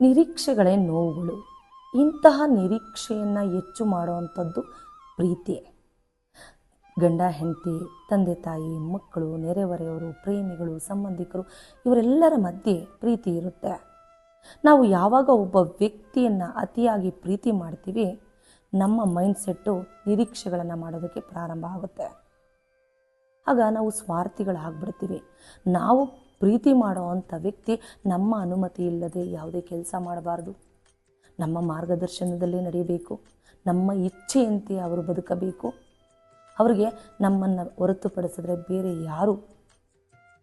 ನಿರೀಕ್ಷೆಗಳೇ ನೋವುಗಳು. ಇಂತಹ ನಿರೀಕ್ಷೆಯನ್ನು ಹೆಚ್ಚು ಮಾಡುವಂಥದ್ದು ಪ್ರೀತಿ ಗಂಡ, ಹೆಂಡತಿ, ತಂದೆ, ತಾಯಿ, ಮಕ್ಕಳು, ನೆರೆಹೊರೆಯವರು, ಪ್ರೇಮಿಗಳು, ಸಂಬಂಧಿಕರು, ಇವರೆಲ್ಲರ ಮಧ್ಯೆ ಪ್ರೀತಿ ಇರುತ್ತೆ. ನಾವು ಯಾವಾಗ ಒಬ್ಬ ವ್ಯಕ್ತಿಯನ್ನು ಅತಿಯಾಗಿ ಪ್ರೀತಿ ಮಾಡ್ತೀವಿ, ನಮ್ಮ ಮೈಂಡ್ಸೆಟ್ಟು ನಿರೀಕ್ಷೆಗಳನ್ನು ಮಾಡೋದಕ್ಕೆ ಪ್ರಾರಂಭ ಆಗುತ್ತೆ. ಆಗ ನಾವು ಸ್ವಾರ್ಥಿಗಳಾಗ್ಬಿಡ್ತೀವಿ. ನಾವು ಪ್ರೀತಿ ಮಾಡೋ ಅಂಥ ವ್ಯಕ್ತಿ ನಮ್ಮ ಅನುಮತಿ ಇಲ್ಲದೆ ಯಾವುದೇ ಕೆಲಸ ಮಾಡಬಾರ್ದು. ನಮ್ಮ ಮಾರ್ಗದರ್ಶನದಲ್ಲಿ ನಡೆಯಬೇಕು ನಮ್ಮ ಇಚ್ಛೆಯಂತೆ ಅವರು ಬದುಕಬೇಕು. ಅವರಿಗೆ ನಮ್ಮನ್ನು ಹೊರತುಪಡಿಸಿದ್ರೆ ಬೇರೆ ಯಾರು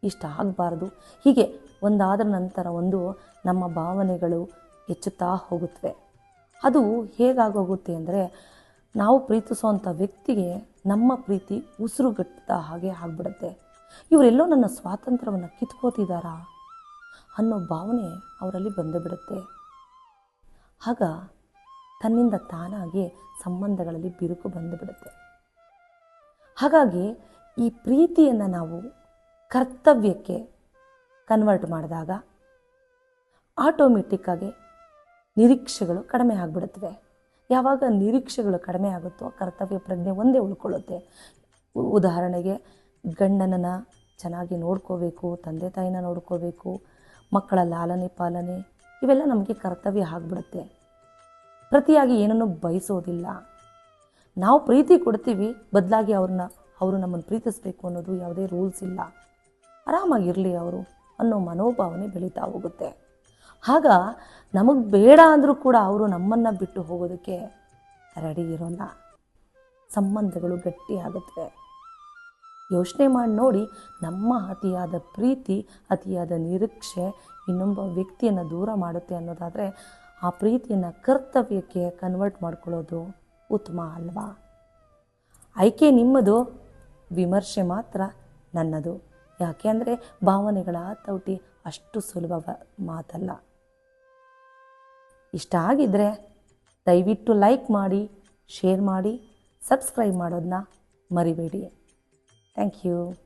ಇಷ್ಟ ಆಗಬಾರ್ದು. ಹೀಗೆ ಒಂದಾದ ನಂತರ ಒಂದು ನಮ್ಮ ಭಾವನೆಗಳು ಹೆಚ್ಚುತ್ತಾ ಹೋಗುತ್ತವೆ. ಅದು ಹೇಗಾಗೋಗುತ್ತೆ ಅಂದರೆ ನಾವು ಪ್ರೀತಿಸುವಂಥ ವ್ಯಕ್ತಿಗೆ ನಮ್ಮ ಪ್ರೀತಿ ಉಸಿರುಗಟ್ಟಿದ ಹಾಗೆ ಆಗ್ಬಿಡುತ್ತೆ. ಇವರೆಲ್ಲೋ ನನ್ನ ಸ್ವಾತಂತ್ರ್ಯವನ್ನು ಕಿತ್ಕೋತಿದ್ದಾರಾ ಅನ್ನೋ ಭಾವನೆ ಅವರಲ್ಲಿ ಬಂದು ಬಿಡುತ್ತೆ. ಆಗ ತನ್ನಿಂದ ತಾನಾಗಿ ಸಂಬಂಧಗಳಲ್ಲಿ ಬಿರುಕು ಬಂದು ಬಿಡುತ್ತೆ. ಹಾಗಾಗಿ ಈ ಪ್ರೀತಿಯನ್ನು ನಾವು ಕರ್ತವ್ಯಕ್ಕೆ ಕನ್ವರ್ಟ್ ಮಾಡಿದಾಗ ಆಟೋಮೆಟಿಕ್ಕಾಗಿ ನಿರೀಕ್ಷೆಗಳು ಕಡಿಮೆ ಆಗಿಬಿಡುತ್ತವೆ. ಯಾವಾಗ ನಿರೀಕ್ಷೆಗಳು ಕಡಿಮೆ ಆಗುತ್ತೋ ಕರ್ತವ್ಯ ಪ್ರಜ್ಞೆ ಒಂದೇ ಉಳ್ಕೊಳ್ಳುತ್ತೆ. ಉದಾಹರಣೆಗೆ ಗಂಡನನ್ನು ಚೆನ್ನಾಗಿ ನೋಡ್ಕೋಬೇಕು, ತಂದೆ ತಾಯಿನ ನೋಡ್ಕೋಬೇಕು, ಮಕ್ಕಳ ಲಾಲನೆ ಪಾಲನೆ ಇವೆಲ್ಲ ನಮಗೆ ಕರ್ತವ್ಯ ಆಗಿಬಿಡುತ್ತೆ. ಪ್ರತಿಯಾಗಿ ಏನನ್ನು ಬಯಸೋದಿಲ್ಲ. ನಾವು ಪ್ರೀತಿ ಕೊಡ್ತೀವಿ, ಬದಲಾಗಿ ಅವ್ರನ್ನ, ಅವರು ನಮ್ಮನ್ನು ಪ್ರೀತಿಸಬೇಕು ಅನ್ನೋದು ಯಾವುದೇ ರೂಲ್ಸ್ ಇಲ್ಲ. ಆರಾಮಾಗಿರಲಿ ಅವರು ಅನ್ನೋ ಮನೋಭಾವನೆ ಬೆಳೀತಾ ಹೋಗುತ್ತೆ. ಆಗ ನಮಗೆ ಬೇಡ ಅಂದರೂ ಕೂಡ ಅವರು ನಮ್ಮನ್ನು ಬಿಟ್ಟು ಹೋಗೋದಕ್ಕೆ ರೆಡಿ ಇರೋಲ್ಲ. ಸಂಬಂಧಗಳು ಗಟ್ಟಿಯಾಗುತ್ತವೆ ಯೋಚನೆ ಮಾಡಿ ನೋಡಿ ನಮ್ಮ ಅತಿಯಾದ ಪ್ರೀತಿ, ಅತಿಯಾದ ನಿರೀಕ್ಷೆ ಇನ್ನೊಬ್ಬ ವ್ಯಕ್ತಿಯನ್ನು ದೂರ ಮಾಡುತ್ತೆ ಅನ್ನೋದಾದರೆ ಆ ಪ್ರೀತಿಯನ್ನು ಕರ್ತವ್ಯಕ್ಕೆ ಕನ್ವರ್ಟ್ ಮಾಡ್ಕೊಳ್ಳೋದು ಉತ್ತಮ ಅಲ್ವಾ? ಆಯ್ಕೆ ನಿಮ್ಮದು, ವಿಮರ್ಶೆ ಮಾತ್ರ ನನ್ನದು. ಯಾಕೆ ಅಂದರೆ ಭಾವನೆಗಳ ತೌಟಿ ಅಷ್ಟು ಸುಲಭ ಮಾತಲ್ಲ. ಇಷ್ಟ ಆಗಿದ್ದರೆ ದಯವಿಟ್ಟು ಲೈಕ್ ಮಾಡಿ ಶೇರ್ ಮಾಡಿ ಸಬ್ಸ್ಕ್ರೈಬ್ ಮಾಡೋದನ್ನ ಮರಿಬೇಡಿ. Thank you.